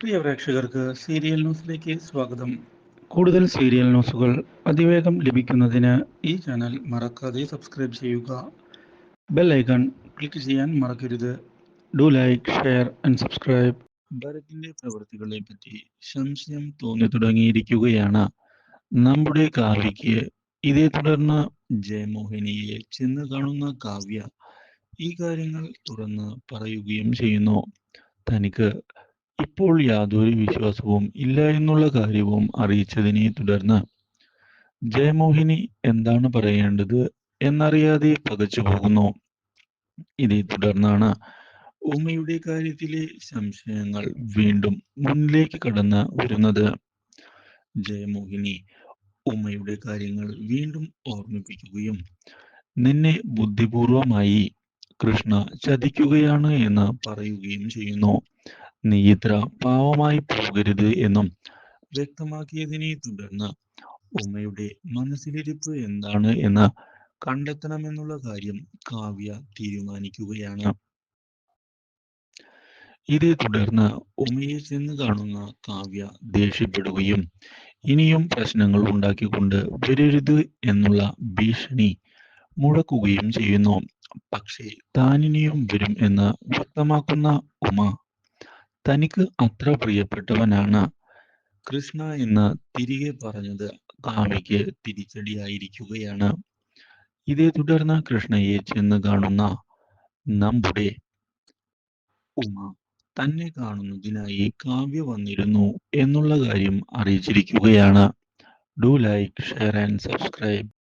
പ്രിയ പ്രേക്ഷകർക്ക് സീരിയൽ ന്യൂസിലേക്ക് സ്വാഗതം. കൂടുതൽ സീരിയൽ ന്യൂസുകൾ അതിവേഗം ലഭിക്കുന്നതിന് ഈ ചാനൽ മറക്കാതെ സബ്സ്ക്രൈബ് ചെയ്യുക. ബെൽ ഐക്കൺ ക്ലിക്ക് ചെയ്യാൻ മറക്കരുത്. Do like share and subscribe. ഭരത്തിന്റെ പ്രവൃത്തികളെ പറ്റി സംശയം തോന്നി തുടങ്ങിയിരിക്കുകയാണ്. നമ്മുടെ കാവ്യയ്ക്ക് ഇതേ തുടർന്ന് ജയമോഹിനിയെ ചെന്ന് കാണുന്ന കാവ്യ ഈ കാര്യങ്ങൾ തുറന്ന് പറയുകയും ചെയ്യുന്നു. തനിക്ക് ഇപ്പോൾ യാതൊരു വിശ്വാസവും ഇല്ല എന്നുള്ള കാര്യവും അറിയിച്ചതിനെ തുടർന്ന് ജയമോഹിനി എന്താണ് പറയേണ്ടത് എന്നറിയാതെ പകച്ചു പോകുന്നു. ഇതേ തുടർന്നാണ് ഉമ്മയുടെ കാര്യത്തിലെ സംശയങ്ങൾ വീണ്ടും മുന്നിലേക്ക് കടന്ന് വരുന്നത്. ജയമോഹിനി ഉമ്മയുടെ കാര്യങ്ങൾ വീണ്ടും ഓർമ്മിപ്പിക്കുകയും നിന്നെ ബുദ്ധിപൂർവമായി കൃഷ്ണ ചതിക്കുകയാണ് എന്ന് പറയുകയും ചെയ്യുന്നു. നീ ഇത്ര പാവമായി പോകരുത് എന്നും വ്യക്തമാക്കിയതിനെ തുടർന്ന് ഉമ്മയുടെ മനസ്സിലിരിപ്പ് എന്താണ് എന്ന് കണ്ടെത്തണമെന്നുള്ള കാര്യം കാവ്യ തീരുമാനിക്കുകയാണ്. ഇതേ തുടർന്ന് ഉമയെ ചെന്ന് കാണുന്ന കാവ്യ ദേഷ്യപ്പെടുകയും ഇനിയും പ്രശ്നങ്ങൾ ഉണ്ടാക്കിക്കൊണ്ട് വരരുത് എന്നുള്ള ഭീഷണി മുഴക്കുകയും ചെയ്യുന്നു. പക്ഷേ താനിനിയും വരും എന്ന് വ്യക്തമാക്കുന്ന ഉമ തനിക്ക് അത്ര പ്രിയപ്പെട്ടവനാണ് കൃഷ്ണ എന്ന് തിരികെ പറഞ്ഞത് കാവ്യയ്ക്ക് തിരിച്ചടിയായിരിക്കുകയാണ്. ഇതേ തുടർന്ന് കൃഷ്ണയെ ചെന്ന് കാണുന്ന നമ്മുടെ ഉമ തന്നെ കാണുന്നതിനായി കാവ്യ വന്നിരുന്നു എന്നുള്ള കാര്യം അറിയിച്ചിരിക്കുകയാണ്. Do like share and subscribe